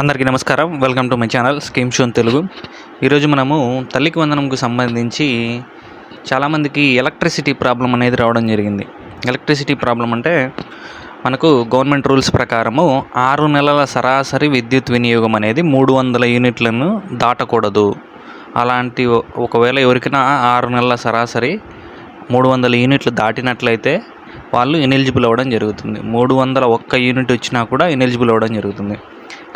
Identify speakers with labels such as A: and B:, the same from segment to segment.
A: అందరికీ నమస్కారం. Welcome to my channel scheme shown Telugu ఈరోజు మనము తల్లికి వందనంకు సంబంధించి చాలామందికి ఎలక్ట్రిసిటీ ప్రాబ్లం అనేది రావడం జరిగింది. ఎలక్ట్రిసిటీ ప్రాబ్లం అంటే మనకు గవర్నమెంట్ రూల్స్ ప్రకారము ఆరు నెలల సరాసరి విద్యుత్ వినియోగం అనేది మూడు వందల యూనిట్లను దాటకూడదు. అలాంటి ఒకవేళ ఎవరికైనా ఆరు నెలల సరాసరి మూడు వందల యూనిట్లు దాటినట్లయితే వాళ్ళు ఇనెలిజిబుల్ అవ్వడం జరుగుతుంది. మూడు వందల ఒక్క యూనిట్ వచ్చినా కూడా ఇనెలిజిబుల్ అవ్వడం జరుగుతుంది.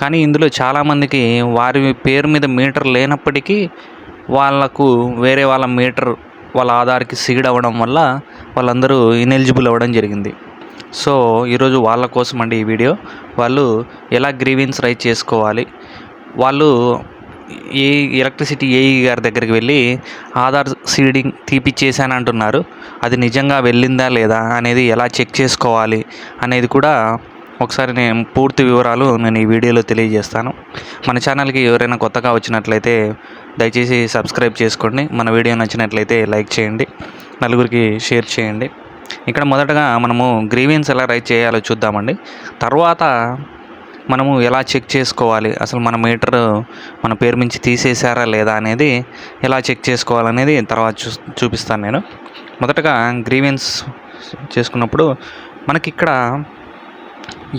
A: కానీ ఇందులో చాలామందికి వారి పేరు మీద మీటర్ లేనప్పటికీ వాళ్ళకు వేరే వాళ్ళ మీటర్ వాళ్ళ ఆధార్కి సీడ్ అవ్వడం వల్ల వాళ్ళందరూ ఇనెలిజిబుల్ అవ్వడం జరిగింది. సో ఈరోజు వాళ్ళ కోసం అండి ఈ వీడియో. వాళ్ళు ఎలా గ్రీవెన్స్ రైట్ చేసుకోవాలి? వాళ్ళు ఏ ఎలక్ట్రిసిటీ ఏఈ గారి దగ్గరికి వెళ్ళి ఆధార్ సీడింగ్ తీపిచ్చేసాను అంటున్నారు అది నిజంగా వెళ్ళిందా లేదా అనేది ఎలా చెక్ చేసుకోవాలి అనేది కూడా ఒకసారి నేను పూర్తి వివరాలు నేను ఈ వీడియోలో తెలియజేస్తాను. మన ఛానల్కి ఎవరైనా కొత్తగా వచ్చినట్లయితే దయచేసి సబ్స్క్రైబ్ చేసుకోండి. మన వీడియో నచ్చినట్లయితే లైక్ చేయండి. నలుగురికి షేర్ చేయండి. ఇక్కడ మొదటగా మనము గ్రీవెన్స్ ఎలా రైట్ చేయాలో చూద్దామండి. తర్వాత మనము ఎలా చెక్ చేసుకోవాలి? అసలు మన మీటర్ మన పేరు మించి తీసేసారా లేదా అనేది ఎలా చెక్ చేసుకోవాలనేది తర్వాత చూ చూపిస్తాను నేను. మొదటగా గ్రీవెన్స్ చేసుకున్నప్పుడు మనకి ఇక్కడ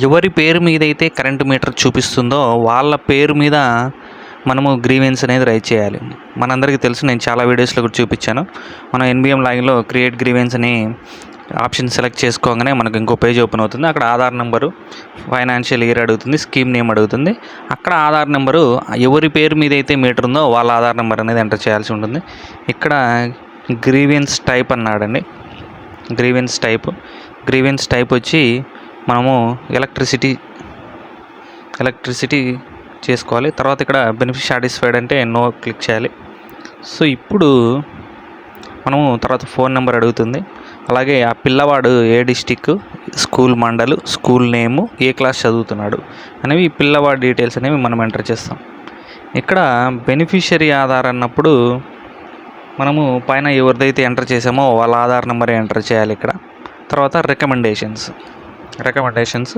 A: ఎవరి పేరు మీద అయితే కరెంట్ మీటర్ చూపిస్తుందో వాళ్ళ పేరు మీద మనము గ్రీవెన్స్ అనేది రైజ్ చేయాలి. మనందరికీ తెలుసు నేను చాలా వీడియోస్లో కూడా చూపించాను. మనం ఎన్బిఎం లాగిన్లో క్రియేట్ గ్రీవెన్స్ అని ఆప్షన్ సెలెక్ట్ చేసుకోగానే మనకు ఇంకో పేజ్ ఓపెన్ అవుతుంది. అక్కడ ఆధార్ నెంబరు ఫైనాన్షియల్ ఇయర్ అడుగుతుంది స్కీమ్ నేమ్ అడుగుతుంది. అక్కడ ఆధార్ నెంబరు ఎవరి పేరు మీద అయితే మీటర్ ఉందో వాళ్ళ ఆధార్ నెంబర్ అనేది ఎంటర్ చేయాల్సి ఉంటుంది. ఇక్కడ గ్రీవెన్స్ టైప్ అన్నాడండి. గ్రీవెన్స్ టైప్ గ్రీవెన్స్ టైప్ వచ్చి మనము ఎలక్ట్రిసిటీ ఎలక్ట్రిసిటీ చేసుకోవాలి. తర్వాత ఇక్కడ బెనిఫిట్ సాటిస్ఫైడ్ అంటే నో క్లిక్ చేయాలి. సో ఇప్పుడు మనము తర్వాత ఫోన్ నెంబర్ అడుగుతుంది. అలాగే ఆ పిల్లవాడు ఏ డిస్టిక్ స్కూల్ మండలు స్కూల్ నేము ఏ క్లాస్ చదువుతున్నాడు? అనేవి పిల్లవాడి డీటెయిల్స్ అనేవి మనం ఎంటర్ చేస్తాం. ఇక్కడ బెనిఫిషరీ ఆధార్ అన్నప్పుడు మనము పైన ఎవరిదైతే ఎంటర్ చేసామో వాళ్ళ ఆధార్ నెంబర్ ఎంటర్ చేయాలి ఇక్కడ. తర్వాత recommendations. Recommendations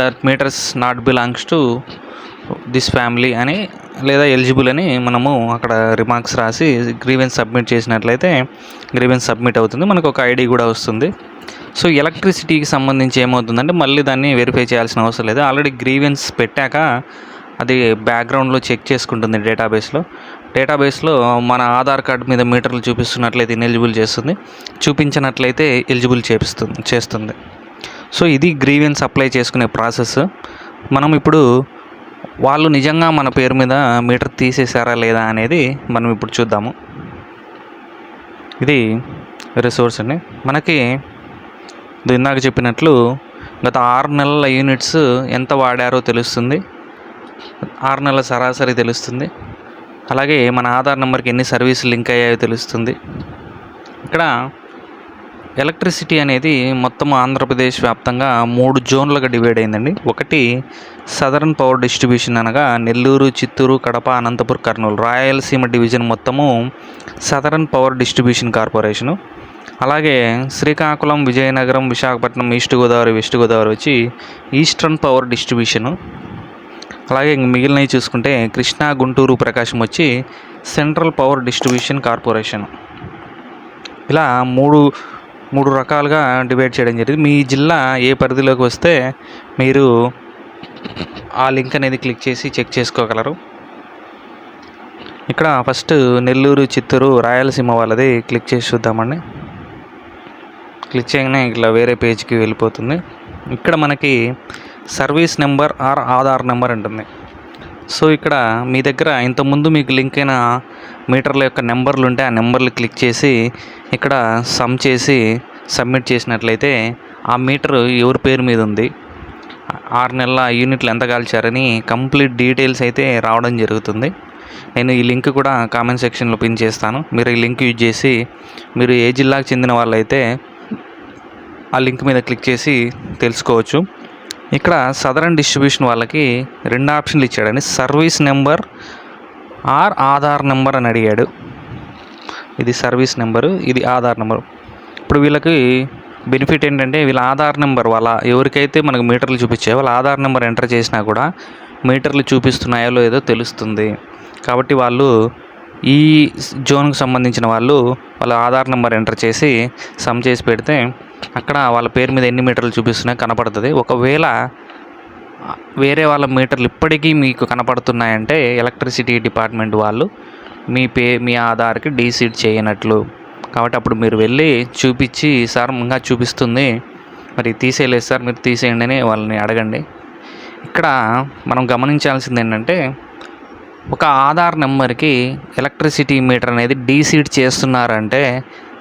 A: that metres not belongs to this family అని లేదా ఎలిజిబుల్ అని మనము అక్కడ రిమార్క్స్ రాసి గ్రీవెన్స్ సబ్మిట్ చేసినట్లయితే గ్రీవెన్స్ సబ్మిట్ అవుతుంది. మనకు ఒక ఐడి కూడా వస్తుంది. సో ఎలక్ట్రిసిటీకి సంబంధించి ఏమవుతుందంటే మళ్ళీ దాన్ని వెరిఫై చేయాల్సిన అవసరం లేదు. ఆల్రెడీ గ్రీవెన్స్ పెట్టాక అది బ్యాక్గ్రౌండ్లో చెక్ చేసుకుంటుంది డేటాబేస్లో డేటాబేస్లో మన ఆధార్ కార్డు మీద మీటర్లు చూపిస్తున్నట్లయితే ఇనెలిజిబుల్ చేస్తుంది. చూపించినట్లయితే ఎలిజిబుల్ చేపిస్తుంది చేస్తుంది. సో ఇది గ్రీవెన్స్ అప్లై చేసుకునే ప్రాసెస్. మనం ఇప్పుడు వాళ్ళు నిజంగా మన పేరు మీద మీటర్ తీసేసారా లేదా అనేది మనం ఇప్పుడు చూద్దాము. ఇది రిసోర్స్ అండి. మనకి ఇందాక చెప్పినట్లు గత ఆరు నెలల యూనిట్స్ ఎంత వాడారో తెలుస్తుంది. ఆరు నెలల సరాసరి తెలుస్తుంది. అలాగే మన ఆధార్ నెంబర్కి ఎన్ని సర్వీసులు లింక్ అయ్యాయో తెలుస్తుంది. ఇక్కడ ఎలక్ట్రిసిటీ అనేది మొత్తం ఆంధ్రప్రదేశ్ వ్యాప్తంగా మూడు జోన్లుగా డివైడ్ అయిందండి. ఒకటి సదరన్ పవర్ డిస్ట్రిబ్యూషన్ అనగా నెల్లూరు చిత్తూరు కడప అనంతపూర్ కర్నూలు. రాయలసీమ డివిజన్ మొత్తము సదరన్ పవర్ డిస్ట్రిబ్యూషన్ కార్పొరేషను. అలాగే శ్రీకాకుళం విజయనగరం విశాఖపట్నం ఈస్ట్ గోదావరి వెస్ట్ గోదావరి వచ్చి ఈస్టర్న్ పవర్ డిస్ట్రిబ్యూషను. అలాగే ఇంక మిగిలినవి చూసుకుంటే కృష్ణా గుంటూరు ప్రకాశం వచ్చి సెంట్రల్ పవర్ డిస్ట్రిబ్యూషన్ కార్పొరేషన్. ఇలా మూడు మూడు రకాలుగా డివైడ్ చేయడం జరిగింది. మీ జిల్లా ఏ పరిధిలోకి వస్తే మీరు ఆ లింక్ అనేది క్లిక్ చేసి చెక్ చేసుకోగలరు. ఇక్కడ ఫస్ట్ నెల్లూరు చిత్తూరు రాయలసీమ వాళ్ళది క్లిక్ చేసి చూద్దామండి. క్లిక్ చేయగానే ఇట్లా వేరే పేజ్కి వెళ్ళిపోతుంది. ఇక్కడ మనకి service number or Aadhaar number ఉంటుంది సో ఇక్కడ మీ దగ్గర ఇంతకుముందు మీకు లింక్ అయిన మీటర్ల యొక్క నెంబర్లు ఉంటే ఆ నెంబర్లు క్లిక్ చేసి ఇక్కడ సమ్ చేసి సబ్మిట్ చేసినట్లయితే ఆ మీటర్ ఎవరి పేరు మీద ఉంది ఆరు నెలల యూనిట్లు ఎంత కాల్చారని కంప్లీట్ డీటెయిల్స్ అయితే రావడం జరుగుతుంది. నేను ఈ లింక్ కూడా కామెంట్ సెక్షన్లో పిన్ చేస్తాను. మీరు ఈ లింక్ యూజ్ చేసి మీరు ఏ జిల్లాకు చెందిన వాళ్ళైతే ఆ లింక్ మీద క్లిక్ చేసి తెలుసుకోవచ్చు. ఇక్కడ సదరన్ డిస్ట్రిబ్యూషన్ వాళ్ళకి రెండు ఆప్షన్లు ఇచ్చాడండి. Service number or Aadhaar number అని అడిగాడు. ఇది సర్వీస్ నెంబరు ఇది ఆధార్ నెంబరు. ఇప్పుడు వీళ్ళకి బెనిఫిట్ ఏంటంటే వీళ్ళ ఆధార్ నెంబర్ వాళ్ళ ఎవరికైతే మనకు మీటర్లు చూపించాయో వాళ్ళ ఆధార్ నెంబర్ ఎంటర్ చేసినా కూడా మీటర్లు చూపిస్తున్నాయో లేదో తెలుస్తుంది. కాబట్టి వాళ్ళు ఈ జోన్కు సంబంధించిన వాళ్ళు వాళ్ళ ఆధార్ నెంబర్ ఎంటర్ చేసి సమ్ చేసి పెడితే అక్కడ వాళ్ళ పేరు మీద ఎన్ని మీటర్లు చూపిస్తున్నాయో కనపడుతుంది. ఒకవేళ వేరే వాళ్ళ మీటర్లు ఇప్పటికీ మీకు కనపడుతున్నాయంటే ఎలక్ట్రిసిటీ డిపార్ట్మెంట్ వాళ్ళు మీ పే మీ ఆధార్కి డీసీడ్ చేయనట్లు. కాబట్టి అప్పుడు మీరు వెళ్ళి చూపించి సార్ ఇంకా చూపిస్తుంది. మరి తీసేయలేదు సార్ మీరు తీసేయండి అని వాళ్ళని అడగండి. ఇక్కడ మనం గమనించాల్సింది ఏంటంటే ఒక ఆధార్ నెంబర్కి ఎలక్ట్రిసిటీ మీటర్ అనేది డీసీడ్ చేస్తున్నారంటే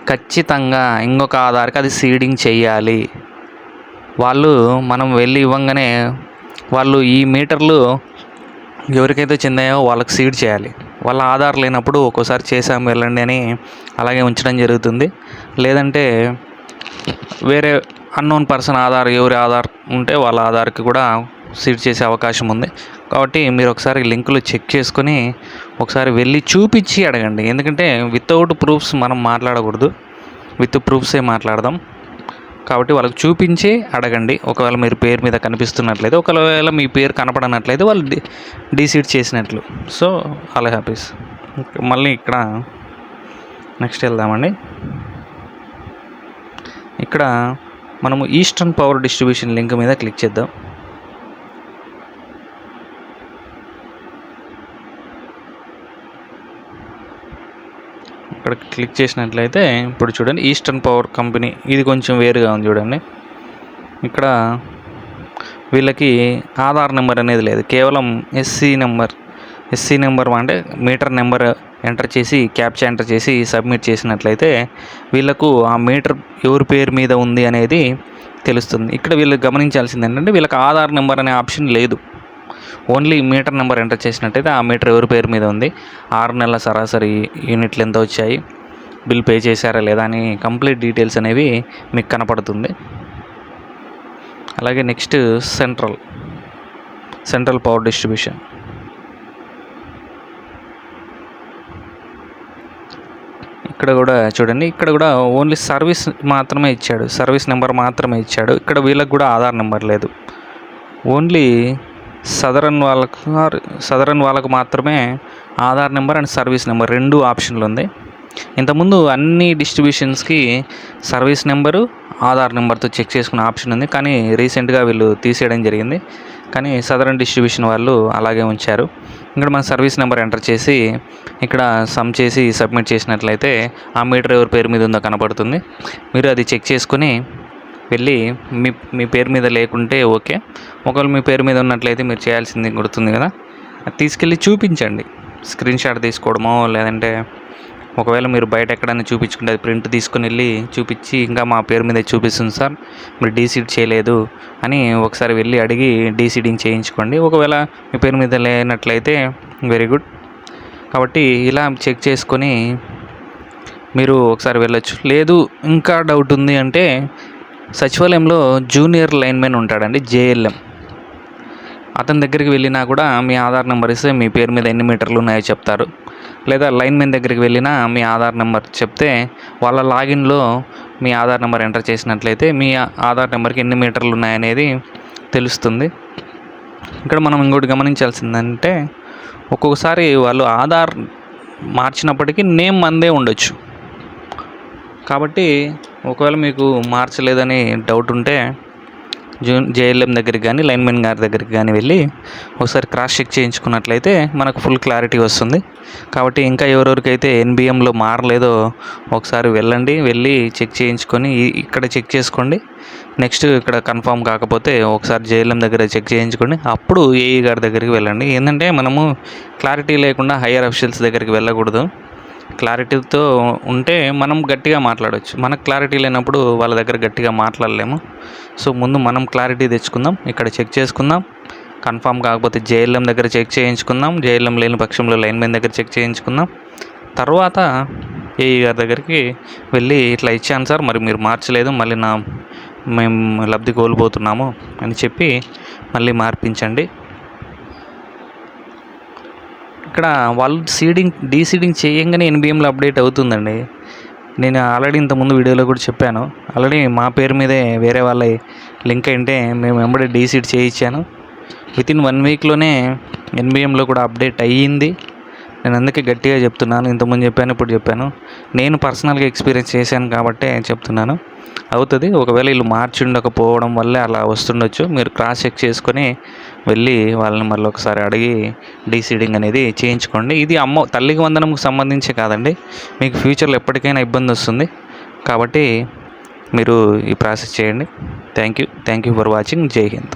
A: ఖచ్చితంగా ఇంకొక ఆధార్కి అది సీడింగ్ చేయాలి. వాళ్ళు మనం వెళ్ళి ఇవ్వంగానే వాళ్ళు ఈ మీటర్లు ఎవరికైతే చెందాయో వాళ్ళకి సీడ్ చేయాలి. వాళ్ళ ఆధార్ లేనప్పుడు ఒక్కోసారి చేసాము వెళ్ళండి అని అలాగే ఉంచడం జరుగుతుంది. లేదంటే వేరే అన్నోన్ పర్సన్ ఆధార్ ఎవరి ఆధార్ ఉంటే వాళ్ళ ఆధార్కి కూడా సీడ్ చేసే అవకాశం ఉంది. కాబట్టి మీరు ఒకసారి లింకులు చెక్ చేసుకొని ఒకసారి వెళ్ళి చూపించి అడగండి. ఎందుకంటే వితౌట్ ప్రూఫ్స్ మనం మాట్లాడకూడదు. విత్ ప్రూఫ్సే మాట్లాడదాం. కాబట్టి వాళ్ళకి చూపించి అడగండి. ఒకవేళ మీరు పేరు మీద కనిపిస్తున్నట్లయితే ఒకవేళ మీ పేరు కనపడనట్లయితే వాళ్ళు డి డీసీడ్ చేసినట్లు. సో అలా హ్యాపీస్. మళ్ళీ ఇక్కడ నెక్స్ట్ వెళ్దామండి. ఇక్కడ మనము ఈస్టర్న్ పవర్ డిస్ట్రిబ్యూషన్ లింక్ మీద క్లిక్ చేద్దాం. ఇక్కడ క్లిక్ చేసినట్లయితే ఇప్పుడు చూడండి ఈస్టర్న్ పవర్ కంపెనీ ఇది కొంచెం వేరుగా ఉంది చూడండి. ఇక్కడ వీళ్ళకి ఆధార్ నెంబర్ అనేది లేదు కేవలం ఎస్సీ నెంబర్ ఎస్సీ నెంబర్ అంటే మీటర్ నెంబర్ ఎంటర్ చేసి క్యాప్చా ఎంటర్ చేసి సబ్మిట్ చేసినట్లయితే వీళ్ళకు ఆ మీటర్ ఎవరి పేరు మీద ఉంది అనేది తెలుస్తుంది. ఇక్కడ వీళ్ళు గమనించాల్సింది ఏంటంటే వీళ్ళకి ఆధార్ నెంబర్ అనే ఆప్షన్ లేదు. ఓన్లీ మీటర్ నెంబర్ ఎంటర్ చేసినట్టయితే ఆ మీటర్ ఎవరి పేరు మీద ఉంది? ఆరు నెలల సరాసరి యూనిట్లు ఎంత వచ్చాయి? బిల్ పే చేశారా లేదా అని కంప్లీట్ డీటెయిల్స్ అనేవి మీకు కనపడుతుంది. అలాగే next central central power distribution. ఇక్కడ కూడా చూడండి ఇక్కడ కూడా ఓన్లీ సర్వీస్ మాత్రమే ఇచ్చాడు సర్వీస్ నెంబర్ మాత్రమే ఇచ్చాడు. ఇక్కడ వీళ్ళకి కూడా ఆధార్ నెంబర్ లేదు. ఓన్లీ సదరన్ వాళ్ళకు సదరన్ వాళ్ళకు మాత్రమే Aadhaar number and service number రెండు ఆప్షన్లు ఉంది. ఇంతకుముందు అన్ని డిస్ట్రిబ్యూషన్స్కి సర్వీస్ నెంబరు ఆధార్ నెంబర్తో చెక్ చేసుకునే ఆప్షన్ ఉంది. కానీ రీసెంట్గా వీళ్ళు తీసేయడం జరిగింది. కానీ సదరన్ డిస్ట్రిబ్యూషన్ వాళ్ళు అలాగే ఉంచారు. ఇక్కడ మన సర్వీస్ నెంబర్ ఎంటర్ చేసి ఇక్కడ సమ్ చేసి సబ్మిట్ చేసినట్లయితే ఆ మీటర్ ఎవరి పేరు మీద ఉందో కనపడుతుంది. మీరు అది చెక్ చేసుకుని వెళ్ళి మీ మీ పేరు మీద లేకుంటే ఓకే. ఒకవేళ మీ పేరు మీద ఉన్నట్లయితే మీరు చేయాల్సింది గుర్తుంది కదా. అది తీసుకెళ్ళి చూపించండి. స్క్రీన్ షాట్ తీసుకోవడమో లేదంటే ఒకవేళ మీరు బయట ఎక్కడైనా చూపించుకుంటే అది ప్రింట్ తీసుకుని వెళ్ళి చూపించి ఇంకా మా పేరు మీద చూపిస్తుంది సార్. మీరు డీసీడ్ చేయలేదు అని ఒకసారి వెళ్ళి అడిగి డీసీడింగ్ చేయించుకోండి. ఒకవేళ మీ పేరు మీద లేనట్లయితే వెరీ గుడ్. కాబట్టి ఇలా చెక్ చేసుకొని మీరు ఒకసారి వెళ్ళొచ్చు. లేదు ఇంకా డౌట్ ఉంది అంటే సచివాలయంలో జూనియర్ లైన్మెన్ ఉంటాడండి జేఎల్ఎం. అతని దగ్గరికి వెళ్ళినా కూడా మీ ఆధార్ నెంబర్ ఇస్తే మీ పేరు మీద ఎన్ని మీటర్లు ఉన్నాయో చెప్తారు. లేదా లైన్మెన్ దగ్గరికి వెళ్ళినా మీ ఆధార్ నెంబర్ చెప్తే వాళ్ళ లాగిన్లో మీ ఆధార్ నెంబర్ ఎంటర్ చేసినట్లయితే మీ ఆధార్ నెంబర్కి ఎన్ని మీటర్లు ఉన్నాయనేది తెలుస్తుంది. ఇక్కడ మనం ఇంకోటి గమనించాల్సిందంటే ఒక్కొక్కసారి వాళ్ళు ఆధార్ మార్చినప్పటికీ నేమ్ మందే ఉండొచ్చు. కాబట్టి ఒకవేళ మీకు మార్చలేదని డౌట్ ఉంటే జూన్ జేఎల్ఎం దగ్గరికి కానీ లైన్మెన్ గారి దగ్గరికి కానీ వెళ్ళి ఒకసారి క్రాస్ చెక్ చేయించుకున్నట్లయితే మనకు ఫుల్ క్లారిటీ వస్తుంది. కాబట్టి ఇంకా ఎవరెవరికైతే ఎన్బిఎంలో మారలేదో ఒకసారి వెళ్ళండి వెళ్ళి చెక్ చేయించుకొని ఇక్కడ చెక్ చేసుకోండి. నెక్స్ట్ ఇక్కడ కన్ఫామ్ కాకపోతే ఒకసారి జేఎల్ఎం దగ్గర చెక్ చేయించుకోండి అప్పుడు ఏఈ గారి దగ్గరికి వెళ్ళండి. ఏంటంటే మనము క్లారిటీ లేకుండా హయ్యర్ అఫీషియల్స్ దగ్గరికి వెళ్ళకూడదు. క్లారిటీతో ఉంటే మనం గట్టిగా మాట్లాడవచ్చు మనకు క్లారిటీ లేనప్పుడు వాళ్ళ దగ్గర గట్టిగా మాట్లాడలేము. సో ముందు మనం క్లారిటీ తెచ్చుకుందాం. ఇక్కడ చెక్ చేసుకుందాం. కన్ఫామ్ కాకపోతే జేఎల్ఎం దగ్గర చెక్ చేయించుకుందాం. జేఎల్ఎం లేని పక్షంలో లైన్మెన్ దగ్గర చెక్ చేయించుకుందాం. తర్వాత ఏఈ గారి దగ్గరికి వెళ్ళి ఇట్లా ఇచ్చాను సార్ మరి మీరు మార్చలేదు మళ్ళీ నా మేము లబ్ధి కోల్పోతున్నాము అని చెప్పి మళ్ళీ మార్పించండి. ఇక్కడ వాళ్ళు సీడింగ్ డీసీడింగ్ చేయంగానే ఎన్బిఎంలో అప్డేట్ అవుతుందండి. నేను ఆల్రెడీ ఇంతకుముందు వీడియోలో కూడా చెప్పాను. ఆల్రెడీ మా పేరు మీదే వేరే వాళ్ళ లింక్ అంటే మేము వెంబడి డీసీడ్ చేయించాను. విత్ ఇన్ వన్ వీక్లోనే ఎన్బిఎంలో కూడా అప్డేట్ అయ్యింది. నేను అందుకే గట్టిగా చెప్తున్నాను. ఇంతకుముందు చెప్పాను ఇప్పుడు చెప్పాను. నేను పర్సనల్గా ఎక్స్పీరియన్స్ చేశాను కాబట్టే చెప్తున్నాను. అవుతుంది. ఒకవేళ వీళ్ళు మార్చి ఉండకపోవడం వల్లే అలా వస్తుండొచ్చు. మీరు క్రాస్ చెక్ చేసుకొని వెళ్ళి వాళ్ళని మళ్ళీ ఒకసారి అడిగి డీసీడింగ్ అనేది చేయించుకోండి. ఇది అమ్మ తల్లికి వందనంకు సంబంధించి కాదండి. మీకు ఫ్యూచర్లో ఎప్పటికైనా ఇబ్బంది వస్తుంది. కాబట్టి మీరు ఈ ప్రాసెస్ చేయండి. Thank you thank you for watching. జై హింద్.